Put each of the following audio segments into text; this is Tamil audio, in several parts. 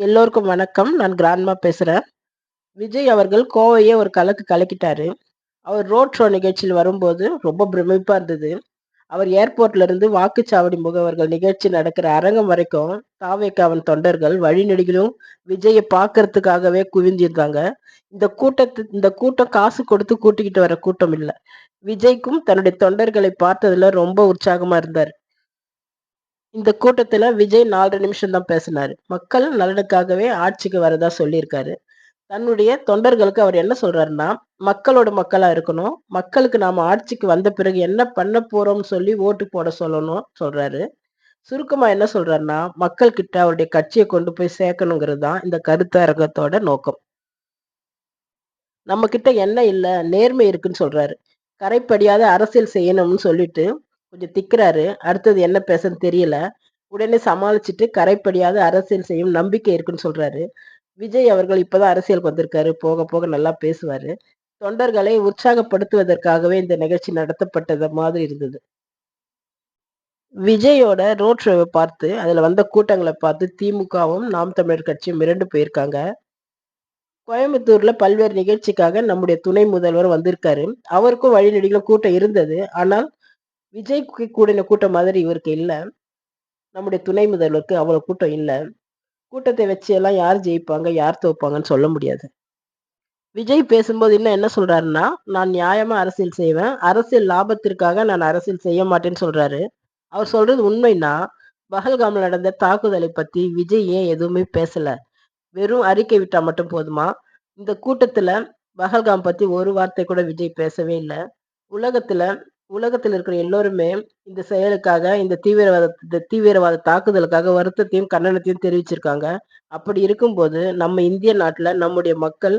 எல்லோருக்கும் வணக்கம். நான் கிராண்ட்மா பேசுகிறேன் விஜய் அவர்கள் கோவையே ஒரு கலக்கு கலக்கிட்டாரு. அவர் ரோட் ஷோ நிகழ்ச்சியில் வரும்போது ரொம்ப பிரமிப்பாக இருந்தது. அவர் ஏர்போர்ட்ல இருந்து வாக்குச்சாவடி முகவர்கள் நிகழ்ச்சி நடக்கிற அரங்கம் வரைக்கும் தாவேக்காவின் தொண்டர்கள் வழிநெடுகிலும் விஜயை பார்க்கறதுக்காகவே குவிஞ்சிருந்தாங்க. இந்த கூட்டத்து இந்த கூட்டம் காசு கொடுத்து கூட்டிக்கிட்டு வர கூட்டம் இல்லை விஜய்க்கும் தன்னுடைய தொண்டர்களை பார்த்ததுல ரொம்ப உற்சாகமா இருந்தார் இந்த கூட்டத்துல விஜய் நாலரை நிமிஷம் தான் பேசினாரு. மக்கள் நலனுக்காகவே ஆட்சிக்கு வரதா சொல்லியிருக்காரு. தன்னுடைய தொண்டர்களுக்கு அவர் என்ன சொல்றாருன்னா, மக்களோட மக்களா இருக்கணும். மக்களுக்கு நாம ஆட்சிக்கு வந்த பிறகு என்ன பண்ண போறோம்னு சொல்லி ஓட்டு போட சொல்லணும் சொல்றாரு. சுருக்கமா என்ன சொல்றாருன்னா, மக்கள் கிட்ட அவருடைய கட்சியை கொண்டு போய் சேர்க்கணுங்கிறது தான் இந்த கருத்தரங்கத்தோட நோக்கம். நம்ம கிட்ட என்ன இல்ல, நேர்மை இருக்குன்னு சொல்றாரு. கரைப்படியாத அரசியல் செய்யணும்னு சொல்லிட்டு கொஞ்சம் திக்கிறாரு அடுத்தது என்ன பேசன்னு தெரியல. உடனே சமாளிச்சுட்டு கரைப்படியாத அரசியல் செய்யும் நம்பிக்கை இருக்குன்னு சொல்றாரு. விஜய் அவர்கள் இப்பதான் அரசியலுக்கு வந்திருக்காரு. போக போக நல்லா பேசுவாரு. தொண்டர்களை உற்சாகப்படுத்துவதற்காகவே இந்த நிகழ்ச்சி நடத்தப்பட்டது மாதிரி இருந்தது. விஜயோட ரோட் ஷோவை பார்த்து, அதுல வந்த கூட்டங்களை பார்த்து திமுகவும், நாம் தமிழர் கட்சியும் மிரண்டு போயிருக்காங்க. கோயம்புத்தூர்ல பல்வேறு நிகழ்ச்சிக்காக நம்முடைய துணை முதல்வர் வந்திருக்காரு. அவருக்கும் வழிநெடுகிலும் கூட்டம் இருந்தது. ஆனால் விஜய்க்கு கூடின கூட்டம் மாதிரி இவருக்கு இல்லை நம்முடைய துணை முதல்வருக்கு அவ்வளோ கூட்டம் இல்லை கூட்டத்தை வச்சு எல்லாம் யார் ஜெயிப்பாங்க, யார் தோப்பாங்கன்னு சொல்ல முடியாது. விஜய் பேசும்போது இன்னும் என்ன சொல்றாருன்னா, நான் நியாயமா அரசியல் செய்வேன். அரசியல் லாபத்திற்காக நான் அரசியல் செய்ய மாட்டேன்னு சொல்றாரு. அவர் சொல்றது உண்மைன்னா, பஹல்காம்ல நடந்த தாக்குதலை பத்தி விஜய் ஏன் எதுவுமே பேசல? வெறும் அறிக்கை விட்டா மட்டும் போதுமா? இந்த கூட்டத்துல பஹல்காம் பத்தி ஒரு வார்த்தை கூட விஜய் பேசவே இல்லை உலகத்துல உலகத்தில் இருக்கிற எல்லோருமே இந்த செயலுக்காக, இந்த தீவிரவாத இந்த தீவிரவாத தாக்குதலுக்காக வருத்தத்தையும், கண்டனத்தையும் தெரிவிச்சிருக்காங்க. அப்படி இருக்கும்போது, நம்ம இந்திய நாட்டில் நம்முடைய மக்கள்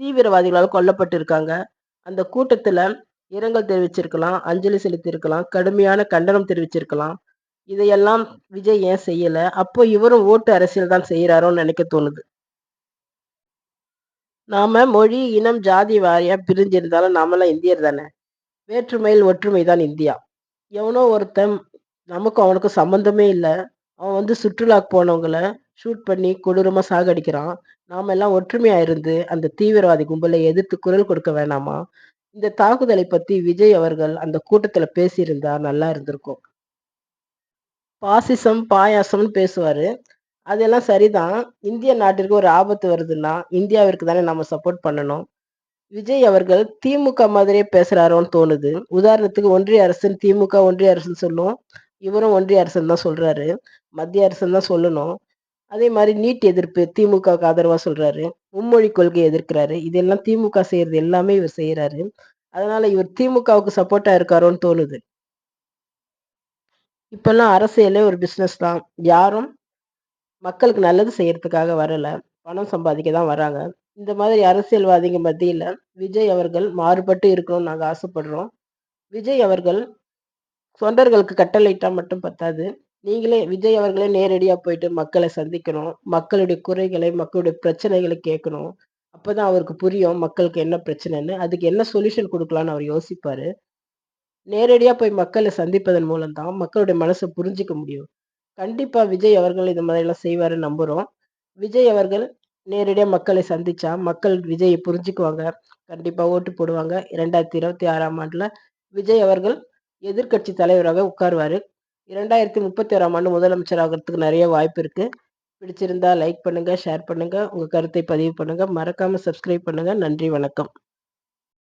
தீவிரவாதிகளால் கொல்லப்பட்டிருக்காங்க. அந்த கூட்டத்தில் இரங்கல் தெரிவிச்சிருக்கலாம், அஞ்சலி செலுத்தியிருக்கலாம், கடுமையான கண்டனம் தெரிவிச்சிருக்கலாம். இதையெல்லாம் விஜய் ஏன் செய்யலை அப்போ இவரும் ஓட்டு அரசியல் தான் செய்கிறாரோன்னு நினைக்க தோணுது. நாம மொழி, இனம், ஜாதி வாரியா பிரிஞ்சிருந்தாலும் நாமெல்லாம் இந்தியர் தானே. வேற்றுமையில் ஒற்றுமை தான் இந்தியா. எவனோ ஒருத்தன் நமக்கும் அவனுக்கும் சம்பந்தமே இல்லை அவன் வந்து சுற்றுலாக்கு போனவங்கள ஷூட் பண்ணி கொடூரமாக சாகடிக்கிறான். நாம் எல்லாம் ஒற்றுமையாக இருந்து அந்த தீவிரவாதி கும்பலை எதிர்த்து குரல் கொடுக்க வேணாமா? இந்த தாக்குதலை பற்றி விஜய் அவர்கள் அந்த கூட்டத்தில் பேசியிருந்தா நல்லா இருந்திருக்கும். பாசிசம், பாயாசம்னு பேசுவார் அதெல்லாம் சரிதான். இந்திய நாட்டிற்கு ஒரு ஆபத்து வருதுன்னா, இந்தியாவிற்கு தானே நம்ம சப்போர்ட் பண்ணணும். விஜய் அவர்கள் திமுக மாதிரியே பேசுறாரோன்னு தோணுது. உதாரணத்துக்கு ஒன்றிய அரசுன்னு திமுக ஒன்றிய அரசுன்னு சொல்லும். இவரும் ஒன்றிய அரசுன்னு தான் சொல்றாரு. மத்திய அரசுன்னு தான் சொல்லணும். அதே மாதிரி நீட் எதிர்ப்பு திமுகவுக்கு ஆதரவா சொல்றாரு. மும்மொழி கொள்கை எதிர்க்கிறாரு. இதெல்லாம் திமுக செய்யறது எல்லாமே இவர் செய்யறாரு அதனால இவர் திமுகவுக்கு சப்போர்ட்டா இருக்காரோன்னு தோணுது. இப்பெல்லாம் அரசியலே ஒரு பிசினஸ் தான். யாரும் மக்களுக்கு நல்லது செய்யறதுக்காக வரல. பணம் சம்பாதிக்க தான் வராங்க. இந்த மாதிரி அரசியல்வாதிங்க மத்தியில விஜய் அவர்கள் மாறுபட்டு இருக்கணும்னு நாங்கள் ஆசைப்படுறோம். விஜய் அவர்கள் தொண்டர்களுக்கு கட்டளையிட்டா மட்டும் பத்தாது. நீங்களே விஜய் அவர்களே நேரடியாக போயிட்டு மக்களை சந்திக்கணும். மக்களுடைய குறைகளை, மக்களுடைய பிரச்சனைகளை கேட்கணும். அப்போதான் அவருக்கு புரியும் மக்களுக்கு என்ன பிரச்சனைன்னு. அதுக்கு என்ன சொல்யூஷன் கொடுக்கலான்னு அவர் யோசிப்பார் நேரடியாக போய் மக்களை சந்திப்பதன் மூலம் தான் மக்களுடைய மனசை புரிஞ்சுக்க முடியும். கண்டிப்பாக விஜய் அவர்கள் இந்த மாதிரிலாம் செய்வாருன்னு நம்புகிறோம் விஜய் அவர்கள் நேரடியாக மக்களை சந்திச்சா, மக்கள் விஜயை புரிஞ்சுக்குவாங்க. கண்டிப்பாக ஓட்டு போடுவாங்க. இரண்டாயிரத்தி இருபத்தி ஆறாம் ஆண்டில் விஜய் அவர்கள் எதிர்க்கட்சி தலைவராக உட்காருவார் இரண்டாயிரத்து முப்பத்தி ஆறாம் ஆண்டு முதலமைச்சர் ஆகுறதுக்கு நிறைய வாய்ப்பு இருக்குது பிடிச்சிருந்தா லைக் பண்ணுங்கள் ஷேர் பண்ணுங்கள் உங்கள் கருத்தை பதிவு பண்ணுங்கள் மறக்காமல் சப்ஸ்கிரைப் பண்ணுங்கள் நன்றி, வணக்கம்.